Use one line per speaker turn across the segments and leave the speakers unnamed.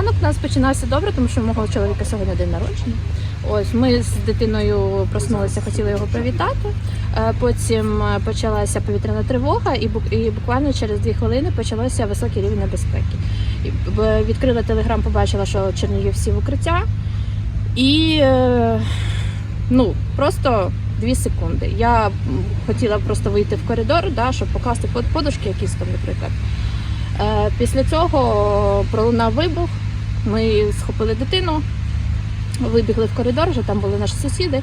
у нас починався добре, тому що у мого чоловіка сьогодні день народження. Ось ми з дитиною проснулися, хотіли його привітати. Е, Потім е, почалася повітряна тривога, і буквально через дві хвилини почалося високий рівень небезпеки. Відкрила телеграм, побачила, що Чернігів всі в укриття. І е, ну просто дві секунди. Я хотіла просто вийти в коридор, да, щоб покласти подушки якісь там, наприклад. Після цього пролунав вибух. Ми схопили дитину, вибігли в коридор, вже там були наші сусіди.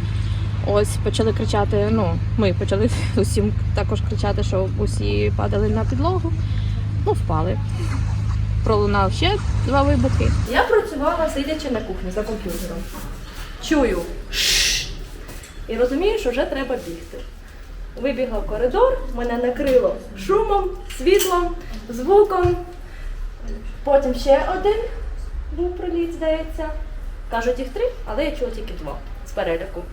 Ось почали кричати. Ну, ми почали усім також кричати, що усі падали на підлогу. Ну, впали. Пролунав ще два вибухи.
Я працювала сидячи на кухні за комп'ютером. Чую. І розумію, що вже треба бігти. Вибігла в коридор, мене накрило шумом, світлом, звуком. Потім ще один був приліт, здається. Кажуть, їх три, але я чула тільки два з переляку.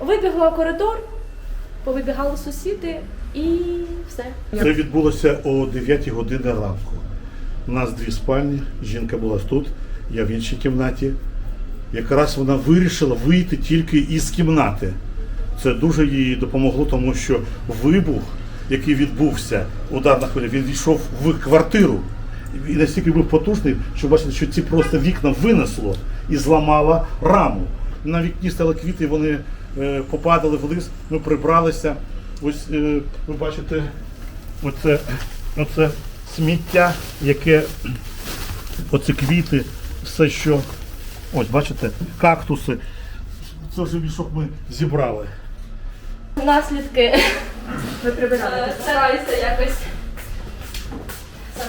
Вибігла в коридор, повибігали сусіди і все.
Це відбулося о 9 годині ранку. У нас дві спальні, жінка була тут, я в іншій кімнаті. Якраз вона вирішила вийти тільки із кімнати. Це дуже їй допомогло, тому що вибух, який відбувся, ударна хвиля, він війшов в квартиру. І настільки був потужний, що бачите, що ці просто вікна винесло і зламало раму. На вікні стали квіти, вони е, попадали вниз, ми прибралися. Ось е, ви бачите, оце, оце сміття, яке оце квіти, все, що. Ось, бачите, кактуси. Це вже мішок ми зібрали.
Наслідки. Ви прибирали. Стараюся якось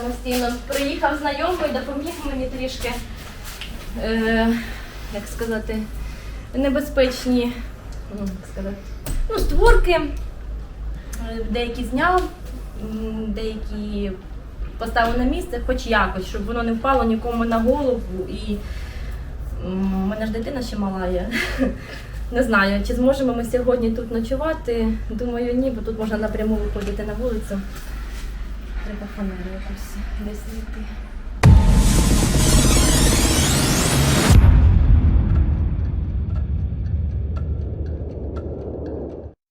самостійно. Приїхав знайомий, допоміг мені трішки, е, як сказати, небезпечні ну, як сказати, ну, створки. Е, Деякі зняв, деякі поставив на місце, хоч якось, щоб воно не впало нікому на голову. І у мене ж дитина ще мала є. Не знаю, чи зможемо ми сьогодні тут ночувати. Думаю, ні, бо тут можна напряму виходити на вулицю. Треба фанеру якусь десь знайти.